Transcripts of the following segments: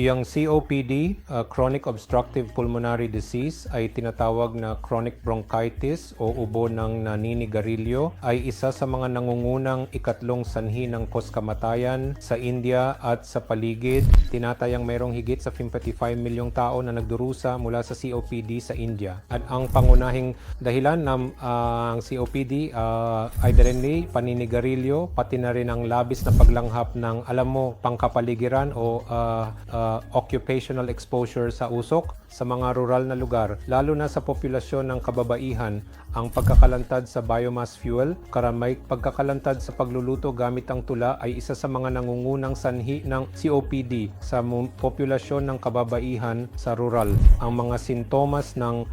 Yung COPD, uh, chronic obstructive pulmonary disease, ay tinatawag na chronic bronchitis o ubo ng naninigarilyo, ay isa sa mga nangungunang ikatlong sanhi ng kamatayan sa India at sa paligid. Tinatayang mayroong higit sa 55 milyong tao na nagdurusa mula sa COPD sa India. At ang pangunahing dahilan ng ah, ang COPD uh, ay directly paninigarilyo, pati na rin ang labis na paglanghap ng alam mo pangkapaligiran o ah, occupational exposure sa usok sa mga rural na lugar, lalo na sa populasyon ng kababaihan, ang pagkakalantad sa biomass fuel, karamay pagkakalantad sa pagluluto gamit ang tula ay isa sa mga nangungunang sanhi ng COPD sa populasyon ng kababaihan sa rural. Ang mga sintomas ng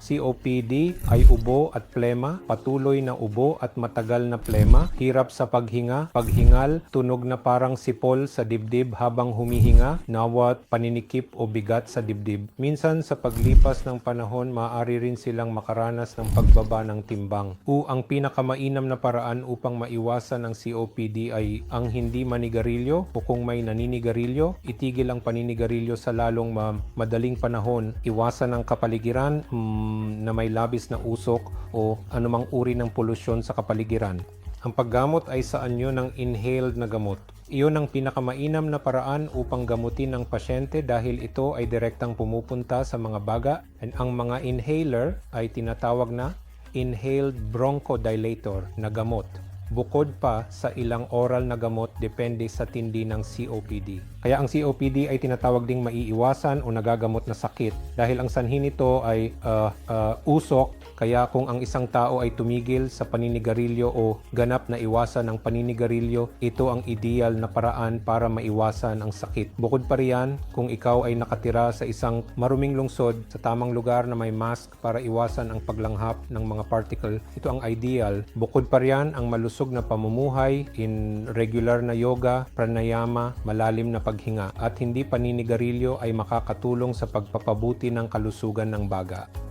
COPD ay ubo at plema, patuloy na ubo at matagal na plema, hirap sa paghinga, paghingal, tunog na parang sipol sa dibdib habang humihinga, nawat, paninikip o bigat sa dibdib. Minsan sa paglipas ng panahon, maaari rin silang makaranas ng pagbaba ng timbang. U ang pinakamainam na paraan upang maiwasan ang COPD ay ang hindi manigarilyo o kung may naninigarilyo, itigil ang paninigarilyo sa lalong ma- madaling panahon, iwasan ang kapaligiran mm, na may labis na usok o anumang uri ng polusyon sa kapaligiran. Ang paggamot ay sa anyo ng inhaled na gamot. Iyon ang pinakamainam na paraan upang gamutin ang pasyente dahil ito ay direktang pumupunta sa mga baga and ang mga inhaler ay tinatawag na inhaled bronchodilator na gamot. Bukod pa sa ilang oral na gamot depende sa tindi ng COPD. Kaya ang COPD ay tinatawag ding maiiwasan o nagagamot na sakit dahil ang sanhi nito ay ah, ah, usok kaya kung ang isang tao ay tumigil sa paninigarilyo o ganap na iwasan ang paninigarilyo, ito ang ideal na paraan para maiwasan ang sakit. Bukod pa riyan, kung ikaw ay nakatira sa isang maruming lungsod sa tamang lugar na may mask para iwasan ang paglanghap ng mga particle, ito ang ideal. Bukod pa riyan, ang malusog na pamumuhay in regular na yoga, pranayama, malalim na paghinga at hindi paninigarilyo ay makakatulong sa pagpapabuti ng kalusugan ng baga.